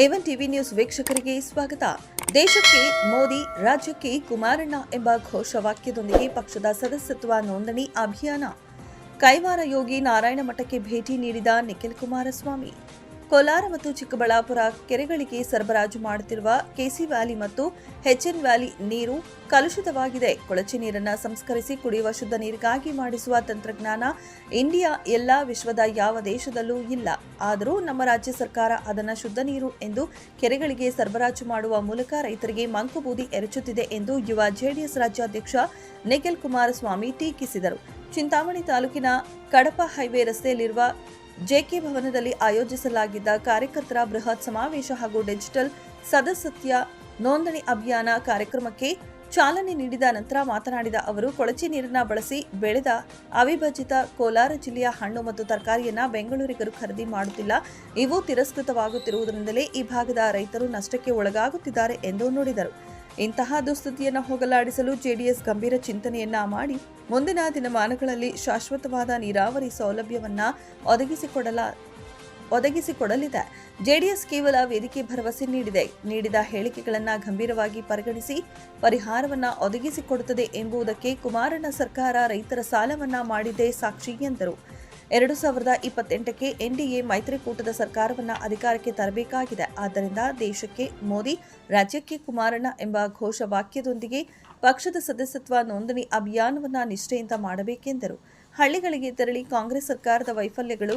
A one TV news ವೀಕ್ಷಕರಿಗೆ ಸ್ವಾಗತ. ದೇಶಕ್ಕೆ, ಮೋದಿ, ರಾಜ್ಯಕ್ಕೆ ಕುಮಾರಣ್ಣ ಎಂಬ ಘೋಷವಾಕ್ಯದೊಂದಿಗೆ ಪಕ್ಷದ ಸದಸ್ಯತ್ವ ನೋಂದಣಿ ಅಭಿಯಾನ. ಕೈವಾರ ಯೋಗಿ ನಾರಾಯಣ ಮಠಕ್ಕೆ ಭೇಟಿ ನೀಡಿದ ನಿಖಿಲ್ ಕುಮಾರಸ್ವಾಮಿ. ಕೋಲಾರ ಮತ್ತು ಚಿಕ್ಕಬಳ್ಳಾಪುರ ಕೆರೆಗಳಿಗೆ ಸರಬರಾಜು ಮಾಡುತ್ತಿರುವ ಕೆಸಿ ವ್ಯಾಲಿ ಮತ್ತು ಹೆಚ್ಎನ್ ವ್ಯಾಲಿ ನೀರು ಕಲುಷಿತವಾಗಿದೆ. ಕೊಳಚೆ ನೀರನ್ನು ಸಂಸ್ಕರಿಸಿ ಕುಡಿಯುವ ಶುದ್ಧ ನೀರಿಗಾಗಿ ಮಾಡಿಸುವ ತಂತ್ರಜ್ಞಾನ ಇಂಡಿಯಾ ಎಲ್ಲ ವಿಶ್ವದ ಯಾವ ದೇಶದಲ್ಲೂ ಇಲ್ಲ. ಆದರೂ ನಮ್ಮ ರಾಜ್ಯ ಸರ್ಕಾರ ಅದನ್ನು ಶುದ್ಧ ನೀರು ಎಂದು ಕೆರೆಗಳಿಗೆ ಸರಬರಾಜು ಮಾಡುವ ಮೂಲಕ ರೈತರಿಗೆ ಮಂಕುಬೂದಿ ಎರಚುತ್ತಿದೆ ಎಂದು ಯುವ ಜೆಡಿಎಸ್ ರಾಜ್ಯಾಧ್ಯಕ್ಷ ನಿಖಿಲ್ ಕುಮಾರಸ್ವಾಮಿ ಟೀಕಿಸಿದರು. ಚಿಂತಾಮಣಿ ತಾಲೂಕಿನ ಕಡಪ ಹೈವೇ ರಸ್ತೆಯಲ್ಲಿರುವ ಜೆಕೆ ಭವನದಲ್ಲಿ ಆಯೋಜಿಸಲಾಗಿದ್ದ ಕಾರ್ಯಕರ್ತರ ಬೃಹತ್ ಸಮಾವೇಶ ಹಾಗೂ ಡಿಜಿಟಲ್ ಸದಸ್ಯತ್ವ ನೋಂದಣಿ ಅಭಿಯಾನ ಕಾರ್ಯಕ್ರಮಕ್ಕೆ ಚಾಲನೆ ನೀಡಿದ ನಂತರ ಮಾತನಾಡಿದ ಅವರು, ಕೊಳಚೆ ನೀರನ್ನ ಬಳಸಿ ಬೆಳೆದ ಅವಿಭಜಿತ ಕೋಲಾರ ಜಿಲ್ಲೆಯ ಹಣ್ಣು ಮತ್ತು ತರಕಾರಿಯನ್ನ ಬೆಂಗಳೂರಿಗರು ಖರೀದಿ ಮಾಡುತ್ತಿಲ್ಲ. ಇವು ತಿರಸ್ಕೃತವಾಗುತ್ತಿರುವುದರಿಂದಲೇ ಈ ಭಾಗದ ರೈತರು ನಷ್ಟಕ್ಕೆ ಒಳಗಾಗುತ್ತಿದ್ದಾರೆ ಎಂದು ನುಡಿದರು. ಇಂತಹ ದುಸ್ಥಿತಿಯನ್ನು ಹೋಗಲಾಡಿಸಲು ಜೆಡಿಎಸ್ ಗಂಭೀರ ಚಿಂತನೆಯನ್ನ ಮಾಡಿ ಮುಂದಿನ ದಿನಮಾನಗಳಲ್ಲಿ ಶಾಶ್ವತವಾದ ನೀರಾವರಿ ಸೌಲಭ್ಯವನ್ನ ಒದಗಿಸಿಕೊಡಲ ಒದಗಿಸಿಕೊಡಲಿದೆ. ಜೆಡಿಎಸ್ ಕೇವಲ ವೇದಿಕೆ ಭರವಸೆ ನೀಡಿದೆ. ನೀಡಿದ ಹೇಳಿಕೆಗಳನ್ನು ಗಂಭೀರವಾಗಿ ಪರಿಗಣಿಸಿ ಪರಿಹಾರವನ್ನ ಒದಗಿಸಿಕೊಡುತ್ತದೆ ಎಂಬುದಕ್ಕೆ ಕುಮಾರಣ್ಣ ಸರ್ಕಾರ ರೈತರ ಸಾಲವನ್ನ ಮಾಡಿದೆ ಸಾಕ್ಷಿ ಎಂದರು. ಎರಡು ಸಾವಿರದ ಇಪ್ಪತ್ತೆಂಟಕ್ಕೆ ಎನ್ಡಿಎ ಮೈತ್ರಿಕೂಟದ ಸರ್ಕಾರವನ್ನು ಅಧಿಕಾರಕ್ಕೆ ತರಬೇಕಾಗಿದೆ. ಆದ್ದರಿಂದ ದೇಶಕ್ಕೆ ಮೋದಿ, ರಾಜ್ಯಕ್ಕೆ ಕುಮಾರಣ್ಣ ಎಂಬ ಘೋಷವಾಕ್ಯದೊಂದಿಗೆ ಪಕ್ಷದ ಸದಸ್ಯತ್ವ ನೋಂದಣಿ ಅಭಿಯಾನವನ್ನು ನಿಷ್ಠೆಯಿಂದ ಮಾಡಬೇಕೆಂದರು. ಹಳ್ಳಿಗಳಿಗೆ ತೆರಳಿ ಕಾಂಗ್ರೆಸ್ ಸರ್ಕಾರದ ವೈಫಲ್ಯಗಳು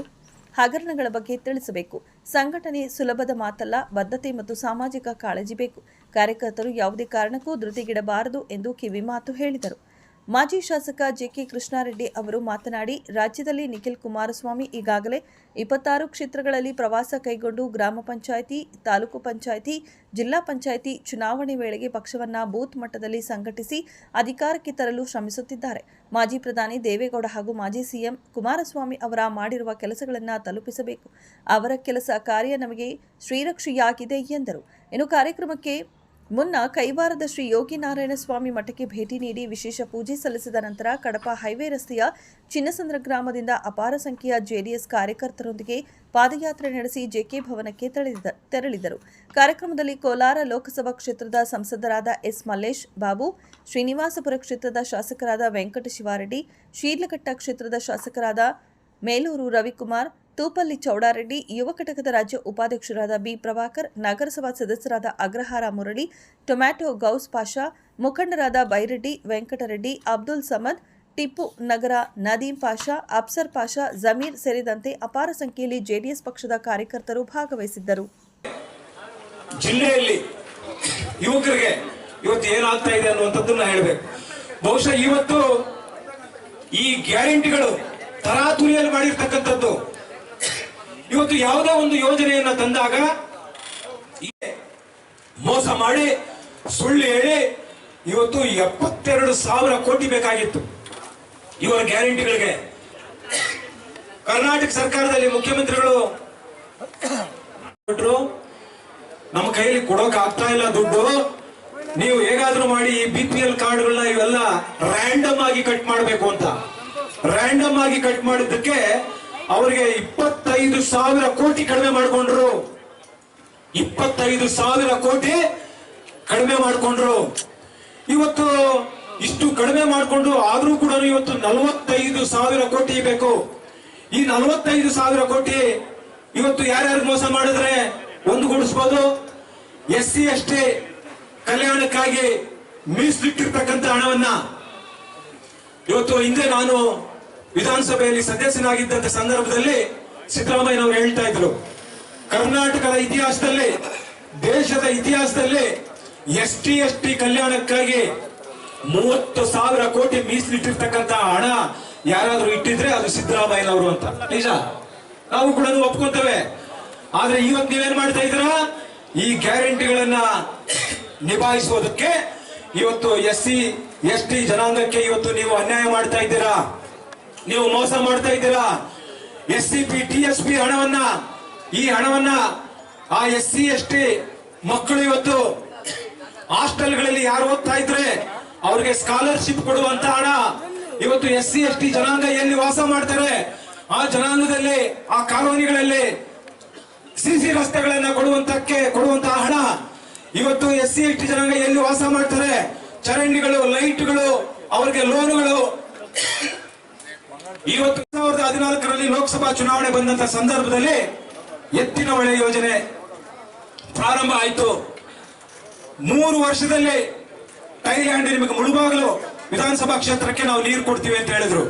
ಹಗರಣಗಳ ಬಗ್ಗೆ ತಿಳಿಸಬೇಕು. ಸಂಘಟನೆ ಸುಲಭದ ಮಾತಲ್ಲ, ಬದ್ಧತೆ ಮತ್ತು ಸಾಮಾಜಿಕ ಕಾಳಜಿ ಬೇಕು. ಕಾರ್ಯಕರ್ತರು ಯಾವುದೇ ಕಾರಣಕ್ಕೂ ಧೃತಿಗಿಡಬಾರದು ಎಂದು ಕಿವಿಮಾತು ಹೇಳಿದರು. ಮಾಜಿ ಶಾಸಕ ಜೆಕೆ ಕೃಷ್ಣಾರೆಡ್ಡಿ ಅವರು ಮಾತನಾಡಿ, ರಾಜ್ಯದಲ್ಲಿ ನಿಖಿಲ್ ಕುಮಾರಸ್ವಾಮಿ ಈಗಾಗಲೇ ಇಪ್ಪತ್ತಾರು ಕ್ಷೇತ್ರಗಳಲ್ಲಿ ಪ್ರವಾಸ ಕೈಗೊಂಡು ಗ್ರಾಮ ಪಂಚಾಯಿತಿ, ತಾಲೂಕು ಪಂಚಾಯಿತಿ, ಜಿಲ್ಲಾ ಪಂಚಾಯಿತಿ ಚುನಾವಣೆ ವೇಳೆಗೆ ಪಕ್ಷವನ್ನ ಬೂತ್ ಮಟ್ಟದಲ್ಲಿ ಸಂಘಟಿಸಿ ಅಧಿಕಾರಕ್ಕೆ ತರಲು ಶ್ರಮಿಸುತ್ತಿದ್ದಾರೆ. ಮಾಜಿ ಪ್ರಧಾನಿ ದೇವೇಗೌಡ ಹಾಗೂ ಮಾಜಿ ಸಿಎಂ ಕುಮಾರಸ್ವಾಮಿ ಅವರ ಮಾಡಿರುವ ಕೆಲಸಗಳನ್ನು ತಲುಪಿಸಬೇಕು. ಅವರ ಕೆಲಸ ಕಾರ್ಯ ನಮಗೆ ಶ್ರೀರಕ್ಷೆಯಾಗಿದೆ ಎಂದರು. ಇನ್ನು ಕಾರ್ಯಕ್ರಮಕ್ಕೆ ಮುನ್ನ ಕೈವಾರದ ಶ್ರೀ ಯೋಗಿ ನಾರಾಯಣ ಸ್ವಾಮಿ ಮಠಕ್ಕೆ ಭೇಟಿ ನೀಡಿ ವಿಶೇಷ ಪೂಜೆ ಸಲ್ಲಿಸಿದ ನಂತರ ಕಡಪ ಹೈವೇ ರಸ್ತೆಯ ಚಿನ್ನಸಂದ್ರ ಗ್ರಾಮದಿಂದ ಅಪಾರ ಸಂಖ್ಯೆಯ ಜೆಡಿಎಸ್ ಕಾರ್ಯಕರ್ತರೊಂದಿಗೆ ಪಾದಯಾತ್ರೆ ನಡೆಸಿ ಜೆಕೆ ಭವನಕ್ಕೆ ತೆರಳಿದ, ತೆರಳಿದರು. ಕಾರ್ಯಕ್ರಮದಲ್ಲಿ ಕೋಲಾರ ಲೋಕಸಭಾ ಕ್ಷೇತ್ರದ ಸಂಸದರಾದ ಎಸ್ ಮಲ್ಲೇಶ್ ಬಾಬು, ಶ್ರೀನಿವಾಸಪುರ ಕ್ಷೇತ್ರದ ಶಾಸಕರಾದ ವೆಂಕಟ ಶಿವಾರೆಡ್ಡಿ, ಶೀರ್ಲಘಟ್ಟ ಕ್ಷೇತ್ರದ ಶಾಸಕರಾದ ಮೇಲೂರು ರವಿಕುಮಾರ್ ತೂಪಲ್ಲಿ ಚೌಡಾರೆಡ್ಡಿ, ಯುವ ಘಟಕದ ರಾಜ್ಯ ಉಪಾಧ್ಯಕ್ಷರಾದ ಬಿ ಪ್ರಭಾಕರ್, ನಗರಸಭಾ ಸದಸ್ಯರಾದ ಅಗ್ರಹಾರ ಮುರಳಿ, ಟೊಮ್ಯಾಟೊ ಗೌಸ್ ಪಾಷಾ, ಮುಖಂಡರಾದ ಬೈರೆಡ್ಡಿ, ವೆಂಕಟರೆಡ್ಡಿ, ಅಬ್ದುಲ್ ಸಮದ್, ಟಿಪ್ಪು ನಗರ ನದೀಂ ಪಾಷಾ, ಅಫ್ಸರ್ ಪಾಷಾ, ಜಮೀರ್ ಸೇರಿದಂತೆ ಅಪಾರ ಸಂಖ್ಯೆಯಲ್ಲಿ ಜೆಡಿಎಸ್ ಪಕ್ಷದ ಕಾರ್ಯಕರ್ತರು ಭಾಗವಹಿಸಿದ್ದರು. ಜಿಲ್ಲೆಯಲ್ಲಿ ಯುವಕರಿಗೆ ಇವತ್ತು ಏನಾಗ್ತಾ ಇದೆ ಅನ್ನುವಂಥದ್ದನ್ನ ಹೇಳಬೇಕು. ಬಹುಶಃ ಇವತ್ತು ಈ ಗ್ಯಾರಂಟಿಗಳು ತರಾತುರಿಯಲ್ಲಿ ಮಾಡಿರ್ತಕ್ಕಂಥದ್ದು ಇವತ್ತು ಯಾವುದೇ ಒಂದು ಯೋಜನೆಯನ್ನ ತಂದಾಗ ಮೋಸ ಮಾಡಿ ಸುಳ್ಳು ಹೇಳಿ ಇವತ್ತು ಎಪ್ಪತ್ತೆರಡು ಸಾವಿರ ಕೋಟಿ ಬೇಕಾಗಿತ್ತು ಇವರ ಗ್ಯಾರಂಟಿಗಳಿಗೆ. ಕರ್ನಾಟಕ ಸರ್ಕಾರದಲ್ಲಿ ಮುಖ್ಯಮಂತ್ರಿಗಳು ನಮ್ಮ ಕೈಯಲ್ಲಿ ಕೊಡೋಕ್ ಆಗ್ತಾ ಇಲ್ಲ ದುಡ್ಡು. ನೀವು ಹೇಗಾದ್ರೂ ಮಾಡಿ ಈ ಬಿ ಪಿ ಎಲ್ ಕಾರ್ಡ್ಗಳನ್ನ ಇವೆಲ್ಲ ರ್ಯಾಂಡಮ್ ಆಗಿ ಕಟ್ ಮಾಡಬೇಕು ಅಂತ. ರ್ಯಾಂಡಮ್ ಆಗಿ ಕಟ್ ಮಾಡಿದ್ದಕ್ಕೆ ಅವರಿಗೆ ಇಪ್ಪತ್ತೈದು ಸಾವಿರ ಕೋಟಿ ಕಡಿಮೆ ಮಾಡಿಕೊಂಡ್ರು. ಇಪ್ಪತ್ತೈದು ಸಾವಿರ ಕೋಟಿ ಕಡಿಮೆ ಮಾಡಿಕೊಂಡ್ರು. ಇವತ್ತು ಇಷ್ಟು ಕಡಿಮೆ ಮಾಡಿಕೊಂಡು ಆದ್ರೂ ಕೂಡ ಇವತ್ತು ನಲವತ್ತೈದು ಸಾವಿರ ಕೋಟಿ ಬೇಕು. ಈ ನಲವತ್ತೈದು ಸಾವಿರ ಕೋಟಿ ಇವತ್ತು ಯಾರ್ಯಾರು ಮೋಸ ಮಾಡಿದ್ರೆ ಒಂದುಗೂಡಿಸ್ಬೋದು. ಎಸ್ ಸಿ ಎಸ್ ಟಿ ಕಲ್ಯಾಣಕ್ಕಾಗಿ ಮೀಸಲಿಟ್ಟಿರ್ತಕ್ಕಂಥ ಹಣವನ್ನ ಇವತ್ತು ಹಿಂದೆ ನಾನು ವಿಧಾನಸಭೆಯಲ್ಲಿ ಸದಸ್ಯನಾಗಿದ್ದಂತ ಸಂದರ್ಭದಲ್ಲಿ ಸಿದ್ದರಾಮಯ್ಯನವರು ಹೇಳ್ತಾ ಇದ್ರು, ಕರ್ನಾಟಕದ ಇತಿಹಾಸದಲ್ಲಿ, ದೇಶದ ಇತಿಹಾಸದಲ್ಲಿ ಎಸ್ ಟಿ ಎಸ್ ಟಿ ಕಲ್ಯಾಣಕ್ಕಾಗಿ ಮೂವತ್ತು ಸಾವಿರ ಕೋಟಿ ಮೀಸಲಿಟ್ಟಿರ್ತಕ್ಕಂತ ಹಣ ಯಾರಾದ್ರೂ ಇಟ್ಟಿದ್ರೆ ಅದು ಸಿದ್ದರಾಮಯ್ಯನವರು ಅಂತ. ನಿಜ? ನಾವು ಕೂಡ ಒಪ್ಕೊಂತೇವೆ. ಆದ್ರೆ ಇವತ್ತು ನೀವೇನ್ ಮಾಡ್ತಾ ಇದ್ದೀರಾ? ಈ ಗ್ಯಾರಂಟಿಗಳನ್ನ ನಿಭಾಯಿಸುವುದಕ್ಕೆ ಇವತ್ತು ಎಸ್ ಸಿ, ಎಸ್ ಟಿ ಜನಾಂಗಕ್ಕೆ ಇವತ್ತು ನೀವು ಅನ್ಯಾಯ ಮಾಡ್ತಾ ಇದ್ದೀರಾ? ನೀವು ಮೋಸ ಮಾಡ್ತಾ ಇದ್ದೀರಾ? S C P T S P ಹಣವನ್ನ, ಈ ಹಣವನ್ನ ಆ ಎಸ್ ಸಿ ಎಸ್ ಟಿ ಮಕ್ಕಳು ಇವತ್ತು ಹಾಸ್ಟೆಲ್ಗಳಲ್ಲಿ ಯಾರು ಓದ್ತಾ ಇದ್ರೆ ಅವ್ರಿಗೆ ಸ್ಕಾಲರ್ಶಿಪ್ ಕೊಡುವಂತ ಹಣ ಇವತ್ತು ಎಸ್ ಸಿ ಎಸ್ ಟಿ ಜನಾಂಗ ಎಲ್ಲಿ ವಾಸ ಮಾಡ್ತಾರೆ, ಆ ಜನಾಂಗದಲ್ಲಿ, ಆ ಕಾಲೋನಿಗಳಲ್ಲಿ ಸಿಸಿ ರಸ್ತೆಗಳನ್ನ ಕೊಡುವಂತಕ್ಕೆ, ಕೊಡುವಂತ ಹಣ ಇವತ್ತು ಎಸ್ ಸಿ ಎಸ್ ಟಿ ಜನಾಂಗ ಎಲ್ಲಿ ವಾಸ ಮಾಡ್ತಾರೆ, ಚರಂಡಿಗಳು, ಲೈಟ್ಗಳು, ಅವ್ರಿಗೆ ಲೋನ್ಗಳು. ಇವತ್ತು ಹದಿನಾಲ್ಕರಲ್ಲಿ ಲೋಕಸಭಾ ಚುನಾವಣೆ ಬಂದಂತ ಸಂದರ್ಭದಲ್ಲಿ ಎತ್ತಿನ ಹೊಳೆ ಯೋಜನೆ ಪ್ರಾರಂಭ ಆಯಿತು. ಮೂರು ವರ್ಷದಲ್ಲಿ ಟೈಲ್ಯಾಂಡ್ ನಿಮಗೆ ಮುಳುಬಾಗಲು ವಿಧಾನಸಭಾ ಕ್ಷೇತ್ರಕ್ಕೆ ನಾವು ನೀರು ಕೊಡ್ತೀವಿ ಅಂತ ಹೇಳಿದ್ರು.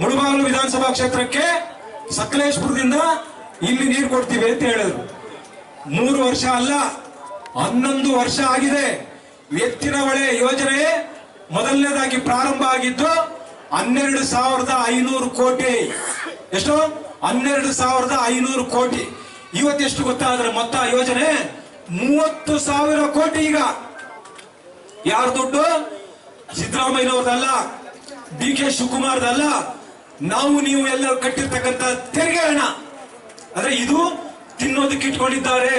ಮುಳುಬಾಗಲು ವಿಧಾನಸಭಾ ಕ್ಷೇತ್ರಕ್ಕೆ ಸಕಲೇಶ್ಪುರದಿಂದ ಇಲ್ಲಿ ನೀರು ಕೊಡ್ತೀವಿ ಅಂತ ಹೇಳಿದ್ರು. ಮೂರು ವರ್ಷ ಅಲ್ಲ, ಹನ್ನೊಂದು ವರ್ಷ ಆಗಿದೆ. ಎತ್ತಿನ ಹೊಳೆ ಯೋಜನೆ ಮೊದಲನೇದಾಗಿ ಪ್ರಾರಂಭ ಆಗಿದ್ದು ಹನ್ನೆರಡು ಸಾವಿರದ ಐನೂರು ಕೋಟಿ. ಎಷ್ಟು? ಹನ್ನೆರಡು ಸಾವಿರದ ಐನೂರು ಕೋಟಿ. ಇವತ್ತೆಷ್ಟು ಗೊತ್ತಾದ್ರೆ ಮೊತ್ತ ಯೋಜನೆ ಮೂವತ್ತು ಸಾವಿರ ಕೋಟಿ ಈಗ. ಯಾರ ದುಡ್ಡು? ಸಿದ್ದರಾಮಯ್ಯನವ್ರದಲ್ಲ ಡಿ ಕೆ ಶಿವಕುಮಾರ್ದಲ್ಲ. ನಾವು ನೀವು ಎಲ್ಲರೂ ಕಟ್ಟಿರ್ತಕ್ಕಂಥ ತೆರಿಗೆ ಹಣ. ಅಂದ್ರೆ ಇದು ತಿನ್ನೋದಕ್ಕೆ ಇಟ್ಕೊಂಡಿದ್ದಾರೆ.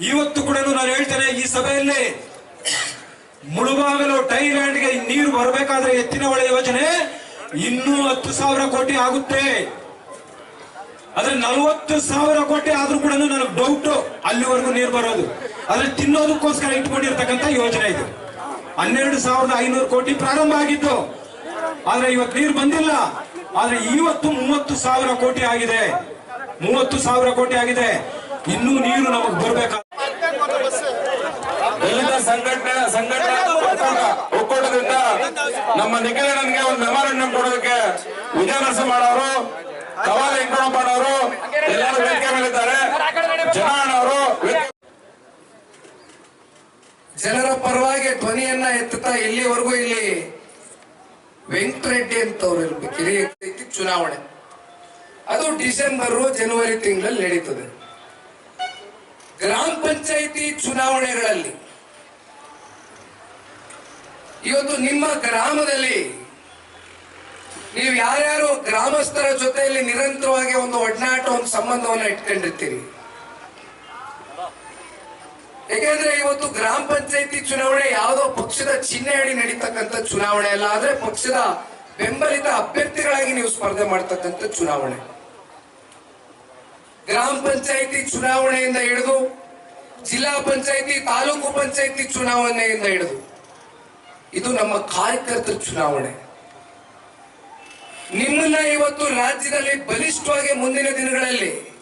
ಇವತ್ತು ಕೂಡ ನಾನು ಹೇಳ್ತೇನೆ ಈ ಸಭೆಯಲ್ಲಿ, ಮುಳುಬಾಗಲು ಟೈಲ್ಯಾಂಡ್ಗೆ ನೀರು ಬರಬೇಕಾದ್ರೆ ಎತ್ತಿನ ಹೊಳೆ ಯೋಜನೆ ಇನ್ನೂ ಹತ್ತು ಸಾವಿರ ಕೋಟಿ ಆಗುತ್ತೆ. ಅದ್ರ ನಲವತ್ತು ಸಾವಿರ ಕೋಟಿ ಆದ್ರೂ ಕೂಡ ನನಗೆ ಡೌಟ್ ಅಲ್ಲಿವರೆಗೂ ನೀರು ಬರೋದು. ಅದ್ರ ತಿನ್ನೋದಕ್ಕೋಸ್ಕರ ಇಟ್ಕೊಂಡಿರ್ತಕ್ಕಂಥ ಯೋಜನೆ ಇದು. ಹನ್ನೆರಡು ಸಾವಿರದ ಐನೂರು ಕೋಟಿ ಪ್ರಾರಂಭ ಆಗಿತ್ತು. ಆದ್ರೆ ಇವತ್ತು ನೀರು ಬಂದಿಲ್ಲ. ಆದ್ರೆ ಇವತ್ತು ಮೂವತ್ತು ಸಾವಿರ ಕೋಟಿ ಆಗಿದೆ. ಮೂವತ್ತು ಸಾವಿರ ಕೋಟಿ ಆಗಿದೆ. ಇನ್ನೂ ನೀರು ನಮಗೆ ಬರ್ಬೇಕಾಗ ಸಂಘಟನೆ ಸಂಘಟನೆ ನಮ್ಮ ನಿಖಿಲಣ್ಣನಿಗೆ ಒಂದು ಮೆಮೊರಂಡಮ್ ಕೊಡೋದಕ್ಕೆ ವಿಜಯ ಮಾಡೋರು, ಕವಾಲ ವೆಂಕಟಪ್ಪನವರು ಎಲ್ಲರೂ ವೇದಿಕೆ ಮೇಲಿದ್ದಾರೆ ಜನರು ಜನರ ಪರವಾಗಿ ಧ್ವನಿಯನ್ನ ಎತ್ತುತ್ತಾ ಇಲ್ಲಿವರೆಗೂ ಇಲ್ಲಿ ವೆಂಕಟರೆಡ್ಡಿ ಅಂತವ್ರು ಇರ್ಬೇಕು. ಚುನಾವಣೆ. ಅದು ಡಿಸೆಂಬರ್, ಜನವರಿ ತಿಂಗಳಲ್ಲಿ ನಡೀತದೆ. ಗ್ರಾಮ ಪಂಚಾಯಿತಿ ಚುನಾವಣೆಗಳಲ್ಲಿ ಇವತ್ತು ನಿಮ್ಮ ಗ್ರಾಮದಲ್ಲಿ ನೀವು ಯಾರ್ಯಾರು ಗ್ರಾಮಸ್ಥರ ಜೊತೆಯಲ್ಲಿ ನಿರಂತರವಾಗಿ ಒಂದು ಒಡನಾಟ, ಒಂದು ಸಂಬಂಧವನ್ನು ಇಟ್ಕೊಂಡಿರ್ತೀರಿ? ಯಾಕೆಂದ್ರೆ ಇವತ್ತು ಗ್ರಾಮ ಪಂಚಾಯತಿ ಚುನಾವಣೆ ಯಾವುದೋ ಪಕ್ಷದ ಚಿಹ್ನೆ ಅಡಿ ನಡೀತಕ್ಕಂಥ ಚುನಾವಣೆ ಅಲ್ಲ, ಆದ್ರೆ ಪಕ್ಷದ ಬೆಂಬಲಿತ ಅಭ್ಯರ್ಥಿಗಳಾಗಿ ನೀವು ಸ್ಪರ್ಧೆ ಮಾಡ್ತಕ್ಕಂಥ ಚುನಾವಣೆ. ಗ್ರಾಮ ಪಂಚಾಯತಿ ಚುನಾವಣೆಯಿಂದ ಹಿಡಿದು ಜಿಲ್ಲಾ ಪಂಚಾಯತಿ, ತಾಲೂಕು ಪಂಚಾಯತಿ ಚುನಾವಣೆಯಿಂದ ಹಿಡಿದು ಇದು ನಮ್ಮ ಕಾರ್ಯಕರ್ತರ ಚುನಾವಣೆ. ನಿಮ್ಮನ್ನ ಇವತ್ತು ರಾಜ್ಯದಲ್ಲಿ ಬಲಿಷ್ಠವಾಗಿ ಮುಂದಿನ ದಿನಗಳಲ್ಲಿ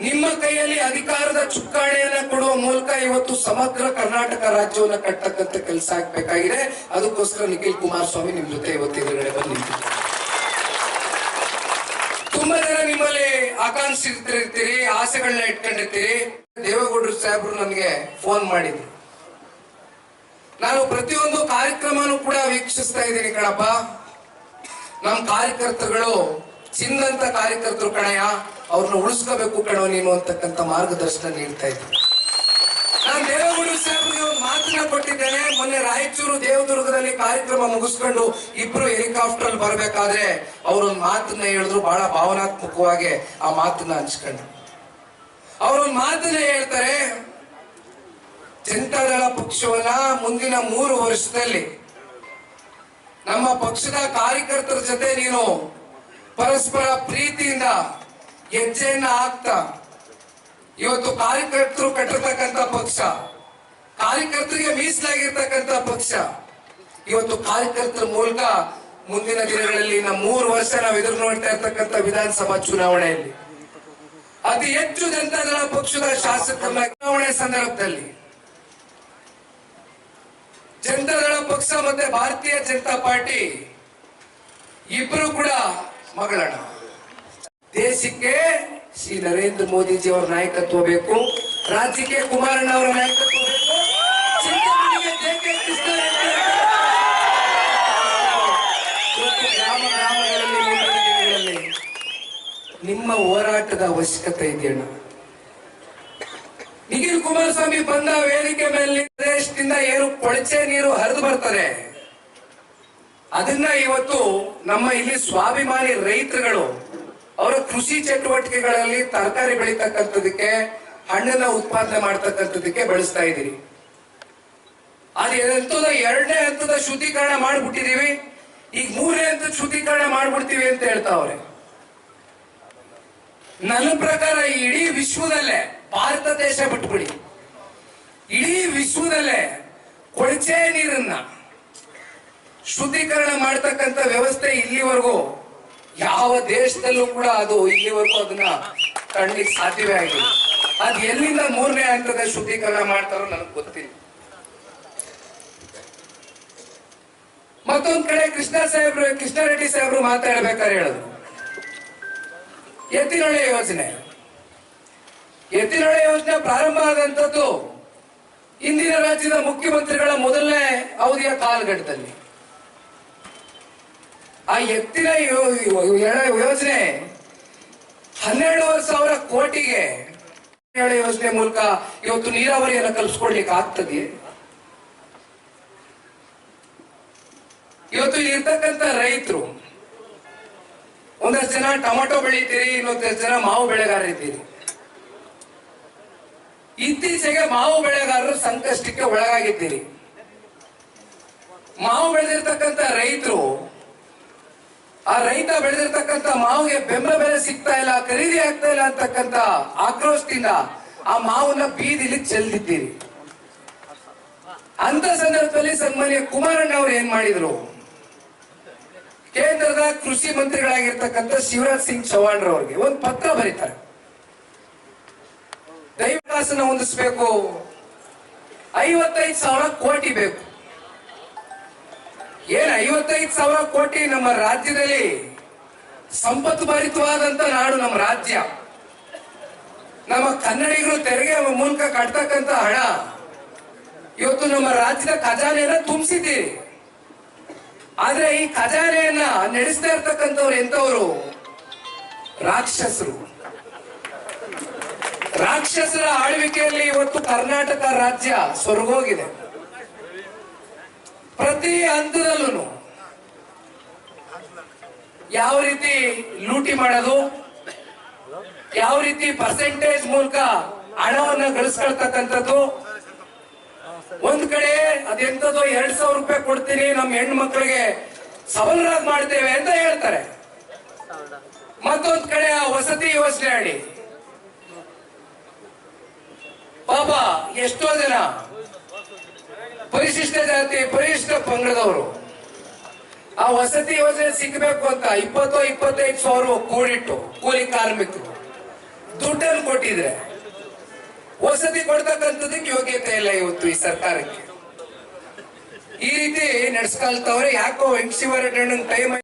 ನಿಮ್ಮ ಕೈಯಲ್ಲಿ ಅಧಿಕಾರದ ಚುಕ್ಕಾಣೆಯನ್ನ ಕೊಡುವ ಮೂಲಕ ಇವತ್ತು ಸಮಗ್ರ ಕರ್ನಾಟಕ ರಾಜ್ಯವನ್ನು ಕಟ್ಟತಕ್ಕಂತ ಕೆಲಸ ಆಗ್ಬೇಕಾಗಿದೆ. ಅದಕ್ಕೋಸ್ಕರ ನಿಖಿಲ್ ಕುಮಾರಸ್ವಾಮಿ ನಿಮ್ ಜೊತೆ ಇವತ್ತಿನ ಎದುರುಗಡೆ ಬಂದು ತುಂಬಾ ಜನ ನಿಮ್ಮಲ್ಲಿ ಆಕಾಂಕ್ಷಿರ್ತೀರಿ ಆಸೆಗಳನ್ನ ಇಟ್ಕೊಂಡಿರ್ತೀರಿ. ದೇವೇಗೌಡರು ಸಾಹೇಬ್ರು ನನಗೆ ಫೋನ್ ಮಾಡಿದ್ರು. ನಾನು ಪ್ರತಿಯೊಂದು ಕಾರ್ಯಕ್ರಮನೂ ಕೂಡ ವೀಕ್ಷಿಸ್ತಾ ಇದ್ದೀನಿ ಕಣಪ್ಪ. ನಮ್ ಕಾರ್ಯಕರ್ತರುಗಳು, ಚಿನ್ನಂತ ಕಾರ್ಯಕರ್ತರು ಕಣಯ್ಯ, ಅವ್ರನ್ನ ಉಳಿಸ್ಕೋಬೇಕು ಕಣೋ ನೀನು ಅಂತಕ್ಕಂಥ ಮಾರ್ಗದರ್ಶನ ನೀಡ್ತಾ ಇದ್ದೀನಿ. ನಾನು ದೇವಗುರು ಸಾಹೇಬ್ರಿಗೆ ಒಂದು ಮಾತನ್ನ ಕೊಟ್ಟಿದ್ದೇನೆ. ಮೊನ್ನೆ ರಾಯಚೂರು ದೇವದುರ್ಗದಲ್ಲಿ ಕಾರ್ಯಕ್ರಮ ಮುಗಿಸ್ಕೊಂಡು ಇಬ್ರು ಹೆಲಿಕಾಪ್ಟರ್ ಅಲ್ಲಿ ಬರ್ಬೇಕಾದ್ರೆ ಅವ್ರೊಂದು ಮಾತನ್ನ ಹೇಳಿದ್ರು. ಬಹಳ ಭಾವನಾತ್ಮಕವಾಗಿ ಆ ಮಾತನ್ನ ಹಂಚ್ಕೊಂಡ್ರು. ಅವ್ರೊಂದು ಮಾತನ್ನ ಹೇಳ್ತಾರೆ ಜನತಾದಳ ಪಕ್ಷವನ್ನ ಮುಂದಿನ ಮೂರು ವರ್ಷದಲ್ಲಿ ನಮ್ಮ ಪಕ್ಷದ ಕಾರ್ಯಕರ್ತರ ಜೊತೆ ನೀನು ಪರಸ್ಪರ ಪ್ರೀತಿಯಿಂದ ಹೆಜ್ಜೆಯನ್ನ ಹಾಕ್ತಾ, ಇವತ್ತು ಕಾರ್ಯಕರ್ತರು ಕಟ್ಟಿರ್ತಕ್ಕಂಥ ಪಕ್ಷ, ಕಾರ್ಯಕರ್ತರಿಗೆ ಮೀಸಲಾಗಿರ್ತಕ್ಕಂಥ ಪಕ್ಷ, ಇವತ್ತು ಕಾರ್ಯಕರ್ತರ ಮೂಲಕ ಮುಂದಿನ ದಿನಗಳಲ್ಲಿ ನಮ್ಮ ಮೂರು ವರ್ಷ ನಾವು ಎದುರು ನೋಡ್ತಾ ಇರ್ತಕ್ಕಂಥ ವಿಧಾನಸಭಾ ಚುನಾವಣೆಯಲ್ಲಿ. ಅತಿ ಹೆಚ್ಚು ಜನತಾದಳ ಪಕ್ಷದ ಶಾಸಕರ ಚುನಾವಣೆ ಸಂದರ್ಭದಲ್ಲಿ ಜನತಾದಳ ಪಕ್ಷ ಮತ್ತೆ ಭಾರತೀಯ ಜನತಾ ಪಾರ್ಟಿ ಇಬ್ಬರು ಕೂಡ ಮಗಳಣ ದೇಶಕ್ಕೆ ಶ್ರೀ ನರೇಂದ್ರ ಮೋದಿಜಿ ಅವರ ನಾಯಕತ್ವ ಬೇಕು, ರಾಜ್ಯಕ್ಕೆ ಕುಮಾರಣ್ಣ ಅವರ ನಾಯಕತ್ವ ಬೇಕು. ಗ್ರಾಮ ಗ್ರಾಮಗಳಲ್ಲಿ ನಿಮ್ಮ ಹೋರಾಟದ ಅವಶ್ಯಕತೆ ಇದೆಯಣ್ಣ. ನಿಖಿಲ್ ಕುಮಾರಸ್ವಾಮಿ ಬಂದ ವೇದಿಕೆ ಮೇಲೆ ದೇಶದಿಂದ ಏನು ಕೊಳಚೆ ನೀರು ಹರಿದು ಬರ್ತಾರೆ ಅದನ್ನ ಇವತ್ತು ನಮ್ಮ ಇಲ್ಲಿ ಸ್ವಾಭಿಮಾನಿ ರೈತರುಗಳು ಅವರ ಕೃಷಿ ಚಟುವಟಿಕೆಗಳಲ್ಲಿ ತರಕಾರಿ ಬೆಳೀತಕ್ಕಂಥದಕ್ಕೆ, ಹಣ್ಣನ್ನ ಉತ್ಪಾದನೆ ಮಾಡ್ತಕ್ಕಂಥದಕ್ಕೆ ಬಳಸ್ತಾ ಇದ್ದೀರಿ. ಅದು ಎಂತದ ಎರಡನೇ ಹಂತದ ಶುದ್ಧೀಕರಣ ಮಾಡ್ಬಿಟ್ಟಿದೀವಿ ಈಗ ಮೂರನೇ ಹಂತದ ಶುದ್ಧೀಕರಣ ಮಾಡ್ಬಿಡ್ತೀವಿ ಅಂತ ಹೇಳ್ತಾವ್ರೆ. ನನ್ನ ಪ್ರಕಾರ ಇಡೀ ವಿಶ್ವದಲ್ಲೇ ಭಾರತ ದೇಶ ಬಿಟ್ಬಿಡಿ. ಇಡೀ ವಿಶ್ವದಲ್ಲೇ ಕೊಳಚೆ ನೀರನ್ನ ಶುದ್ಧೀಕರಣ ಮಾಡ್ತಕ್ಕಂಥ ವ್ಯವಸ್ಥೆ ಇಲ್ಲಿವರೆಗೂ ಯಾವ ದೇಶದಲ್ಲೂ ಕೂಡ ಅದು ಇಲ್ಲಿವರೆಗೂ ಅದನ್ನ ಕಾಣ್ಲಿಕ್ಕೆ ಸಾಧ್ಯವೇ ಆಗಿಲ್ಲ. ಅದ್ ಎಲ್ಲಿಂದ ಮೂರನೇ ಹಂತದ ಶುದ್ಧೀಕರಣ ಮಾಡ್ತಾರೋ ನನಗೆ ಗೊತ್ತಿಲ್ಲ. ಮತ್ತೊಂದ್ ಕಡೆ ಕೃಷ್ಣ ಸಾಹೇಬ್ರು, ಕೃಷ್ಣ ರೆಡ್ಡಿ ಸಾಹೇಬ್ರು ಮಾತಾಡ್ಬೇಕಾದ್ರೆ ಹೇಳಿದ್ರು. ಎತ್ತಿನೊಳ್ಳೆ ಯೋಜನೆ. ಎತ್ತಿನೊಳೆ ಯೋಜನೆ ಪ್ರಾರಂಭ ಆದಂತದ್ದು ಇಂದಿನ ರಾಜ್ಯದ ಮುಖ್ಯಮಂತ್ರಿಗಳ ಮೊದಲನೇ ಅವಧಿಯ ಕಾಲಘಟ್ಟದಲ್ಲಿ. ಆ ಎತ್ತಿನ ಯೋಜನೆ ಹನ್ನೆರಡೂವರೆ ಸಾವಿರ ಕೋಟಿಗೆ ಎತ್ತಿನಹೊಳೆ ಯೋಜನೆ ಮೂಲಕ ಇವತ್ತು ನೀರಾವರಿಯನ್ನು ಕಲ್ಪಿಸ್ಕೊಡ್ಲಿಕ್ಕೆ ಆಗ್ತದೆ. ಇವತ್ತು ಇರ್ತಕ್ಕಂಥ ರೈತರು, ಒಂದಷ್ಟು ಜನ ಟೊಮೆಟೊ ಬೆಳಿತೀರಿ, ಇನ್ನೊಂದಷ್ಟು ಜನ ಮಾವು ಬೆಳೆಗಾರರಿದ್ದೀರಿ. ಇತ್ತೀಚೆಗೆ ಮಾವು ಬೆಳೆಗಾರರು ಸಂಕಷ್ಟಕ್ಕೆ ಒಳಗಾಗಿದ್ದೀರಿ. ಮಾವು ಬೆಳೆದಿರ್ತಕ್ಕಂಥ ರೈತರು, ಆ ರೈತ ಬೆಳೆದಿರ್ತಕ್ಕಂಥ ಮಾವಿಗೆ ಬೆಂಬಲ ಬೆಲೆ ಸಿಗ್ತಾ ಇಲ್ಲ, ಖರೀದಿ ಆಗ್ತಾ ಇಲ್ಲ ಅಂತಕ್ಕಂಥ ಆಕ್ರೋಶದಿಂದ ಆ ಮಾವನ್ನ ಬೀದಿಲಿ ಚೆಲ್ದಿದ್ದೀರಿ. ಅಂತ ಸಂದರ್ಭದಲ್ಲಿ ಸನ್ಮಾನ್ಯ ಕುಮಾರಣ್ಣ ಅವರು ಏನ್ ಮಾಡಿದ್ರು? ಕೇಂದ್ರದ ಕೃಷಿ ಮಂತ್ರಿಗಳಾಗಿರ್ತಕ್ಕಂಥ ಶಿವರಾಜ್ ಸಿಂಗ್ ಚೌಹಾಣ್ ರವರಿಗೆ ಒಂದು ಪತ್ರ ಬರೀತಾರೆ. ದೈವದಾಸನ ಹೊಂದಿಸ್ಬೇಕು ಐವತ್ತೈದು ಸಾವಿರ ಕೋಟಿ ಬೇಕು. ಏನ್ ಐವತ್ತೈದು ಸಾವಿರ ಕೋಟಿ ನಮ್ಮ ರಾಜ್ಯದಲ್ಲಿ ಸಂಪತ್ತು ಭರಿತವಾದಂತ ನಾಡು ನಮ್ಮ ರಾಜ್ಯ. ನಮ್ಮ ಕನ್ನಡಿಗರು ತೆರಿಗೆ ಮೂಲಕ ಕಟ್ತಕ್ಕಂತ ಹಣ ಇವತ್ತು ನಮ್ಮ ರಾಜ್ಯದ ಖಜಾನೆಯನ್ನ ತುಂಬಿಸಿದ್ದೀರಿ. ಆದ್ರೆ ಈ ಖಜಾನೆಯನ್ನ ನಡೆಸ್ತಾ ಇರ್ತಕ್ಕಂಥವ್ರು ಎಂತವರು ರಾಕ್ಷಸರು. ರಾಕ್ಷಸರ ಆಳ್ವಿಕೆಯಲ್ಲಿ ಇವತ್ತು ಕರ್ನಾಟಕ ರಾಜ್ಯ ಸ್ವರ್ಗೋಗಿದೆ ಪ್ರತಿ ಹಂತದಲ್ಲೂ ಯಾವ ರೀತಿ ಲೂಟಿ ಮಾಡೋದು, ಯಾವ ರೀತಿ ಪರ್ಸೆಂಟೇಜ್ ಮೂಲಕ ಹಣವನ್ನ ಗಳಿಸ್ಕೊಳ್ತಕ್ಕಂಥದ್ದು, ಒಂದ್ ಕಡೆ ಅದೆಂತದೋ ಎರಡ್ ಸಾವಿರ ರೂಪಾಯಿ ಕೊಡ್ತೀನಿ ನಮ್ಮ ಹೆಣ್ಣು ಮಕ್ಕಳಿಗೆ ಸಬಲರಾಗಿ ಮಾಡ್ತೇವೆ ಅಂತ ಹೇಳ್ತಾರೆ. ಮತ್ತೊಂದ್ ಕಡೆ ವಸತಿ ಯೋಜನೆ ಅಡಿ ಎಷ್ಟೋ ಜನ ಪರಿಶಿಷ್ಟ ಜಾತಿ, ಪರಿಶಿಷ್ಟ ಪಂಗಡದವರು ಆ ವಸತಿ ಯೋಜನೆ ಸಿಗಬೇಕು ಅಂತ ಇಪ್ಪತ್ತೋ, ಇಪ್ಪತ್ತೈದು ಸಾವಿರ ಕೂಡಿಟ್ಟು ಕೂಲಿ ಕಾರ್ಮಿಕರು ದುಡ್ಡನ್ನು ಕೊಟ್ಟಿದ್ರೆ ವಸತಿ ಕೊಡ್ತಕ್ಕಂಥದಕ್ಕೆ ಯೋಗ್ಯತೆ ಇಲ್ಲ ಇವತ್ತು ಈ ಸರ್ಕಾರಕ್ಕೆ. ಈ ರೀತಿ ನಡ್ಸ್ಕಲ್ತವ್ರೆ ಯಾಕೋ ವೆಂಕಟೇಶ್ವರ ಟೈಮ್